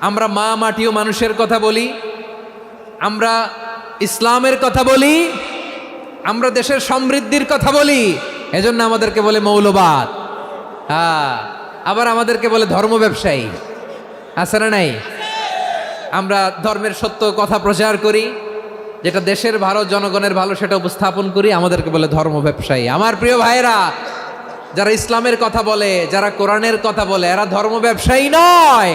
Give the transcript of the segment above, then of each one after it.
আমরা মা মাটি ও মানুষের কথা বলি, আমরা ইসলামের কথা বলি, আমরা দেশের সমৃদ্ধির কথা বলি, এজন্য আমাদেরকে বলে মৌলবাদ। হ্যাঁ আবার আমাদেরকে বলে ধর্ম ব্যবসায়ী। আছে না নাই? আমরা ধর্মের সত্য কথা প্রচার করি, যেটা দেশের ভালো, জনগণের ভালো, সেটা উপস্থাপন করি, আমাদেরকে বলে ধর্ম ব্যবসায়ী। আমার প্রিয় ভাইরা যারা ইসলামের কথা বলে, যারা কোরআনের কথা বলে, এরা ধর্ম ব্যবসায়ী নয়।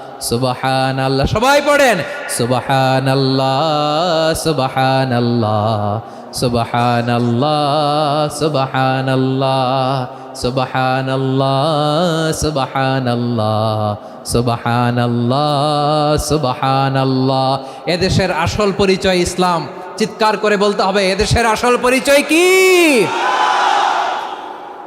সুবাহান আল্লাহ সবাই পড়েন। সুবাহান আল্লাহ সুবাহান আল্লাহ সুবাহান আল্লাহ সুবাহান আল্লাহ সুবাহান আল্লাহ সুবাহান আল্লাহ সুবাহান আল্লাহ সুবাহান আল্লাহ এদেশের আসল পরিচয় ইসলাম। চিৎকার করে বলতে হবে, এদেশের আসল পরিচয় কি?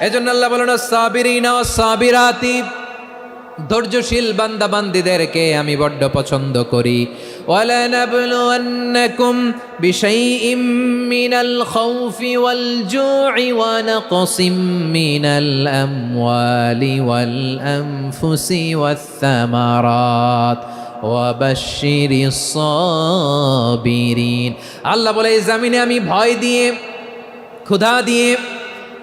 এজন্য আল্লাহ বলেন সাবিরিনা সাবিরাতি ধৈর্যশীল বান্দা বান্দিদেরকে আমি বড্ড পছন্দ করি ولنبلونكم بشيء من الخوف والجوع ونقص من الأموال والأنفس والثمرات وبشر الصابرين আল্লাহ বলে এই জামিনে আমি ভয় দিয়ে ক্ষুধা দিয়ে